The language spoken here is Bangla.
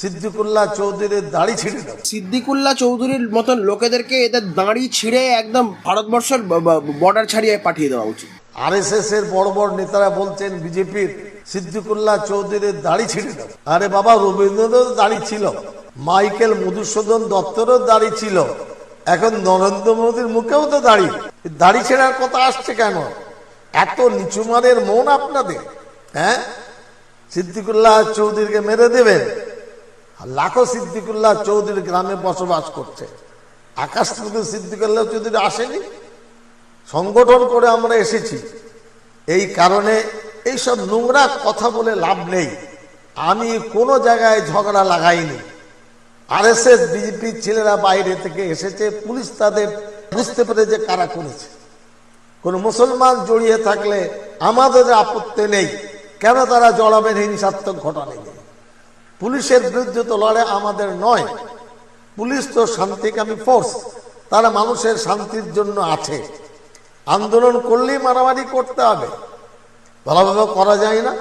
সিদ্দিকুল্লাহ চৌধুরীর দাড়ি ছিঁড়ে সিদ্দিকুল্লাহ চৌধুরীর মতন লোকেদেরকে এদের দাঁড়ি ছিঁড়ে একদম ভারতবর্ষের বর্ডার ছাড়িয়ে পাঠিয়ে দেওয়া উচিত। এর বড় বড় নেতারা বলছেন বিজেপির সিদ্দিকুল্লাহ চৌধুরীর দাড়ি ছিঁড়ে দেবো। আরে বাবা রবীন্দ্রনাথ দাড়ি ছিল মাইকেল মধুসূদন দত্তরও দাড়ি ছিল এখন নরেন্দ্র মোদীর মুখেও তো দাড়ি। দাড়ি ছেঁড়ার কথা আসছে কেন? এত নিচু মানের মন আপনাদের হ্যাঁ? সিদ্দিকুল্লাহ চৌধুরীকে মেরে দেবেন? লাখো সিদ্দিকুল্লাহ চৌধুরী গ্রামে বসবাস করছে। আকাশ থেকে সিদ্দিকুল্লাহ চৌধুরী আসেনি। সংগঠন করে আমরা এসেছি। এই কারণে এইসব নোংরা কথা বলে লাভ নেই। আমি কোনো জায়গায় ঝগড়া লাগাইনি। আর এস এস বিজেপির ছেলেরা বাইরে থেকে এসেছে। পুলিশ তাদের বুঝতে পেরে যে কারা করেছে। কোন মুসলমান জড়িয়ে থাকলে আমাদের আপত্তি নেই। কেন তারা জড়াবেন হিংসাত্মক ঘটনা নিয়ে? পুলিশের বিরুদ্ধে তো লড়াই আমাদের নয়। পুলিশ তো শান্তিকামী ফোর্স তারা মানুষের শান্তির জন্য আছে। আন্দোলন করলেই মারামারি করতে হবে। ভালোভাবে করা যায় না।